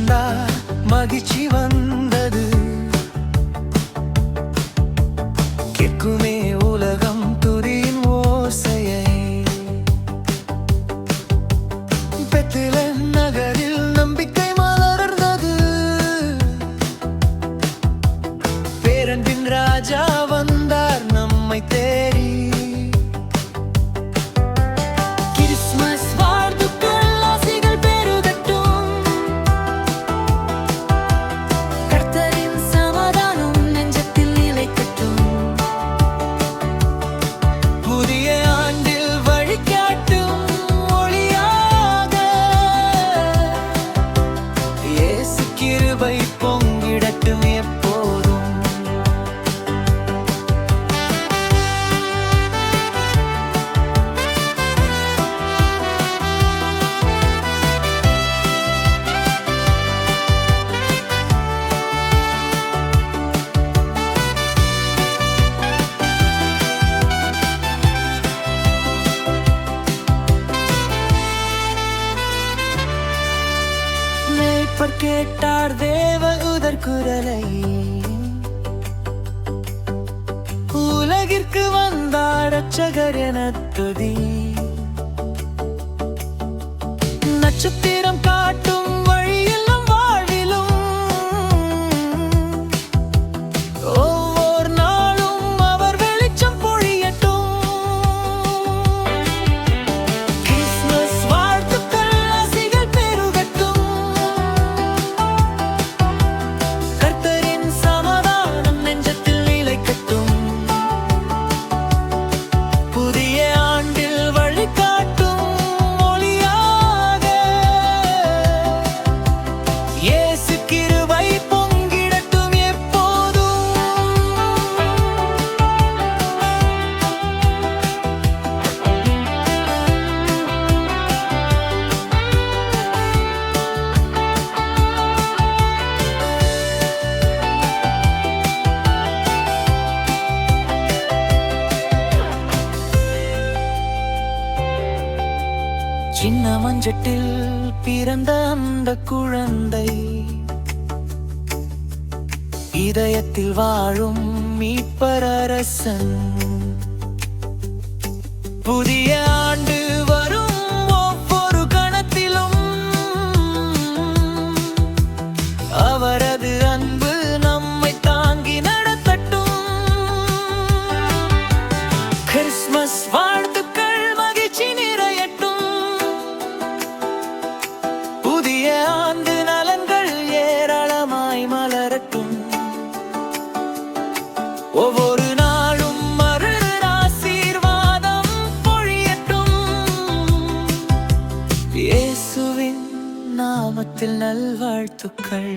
வந்தா மகிழ்ச்சி வந்தது கிருபை அப்பர் கேட்டார் தேவ உதர் குரலை. உலகிற்கு வந்தார் ரட்சகர் என துதி. நட்சத்திரம் காட்டும் சின்ன மஞ்சட்டில் பிறந்த அந்த குழந்தை. இதயத்தில் வாழும் மீட்பரசன் புதிய ஆண்டு வரும் ஒவ்வொரு கணத்திலும். அவரது அன்பு நம்மை தாங்கி நடத்தட்டும். கிறிஸ்மஸ் ஒவ்வொரு நாளும் மறு ஆசீர்வாதம் பொழியட்டும். இயேசுவின் நாமத்தில் நல்வாழ்த்துக்கள்.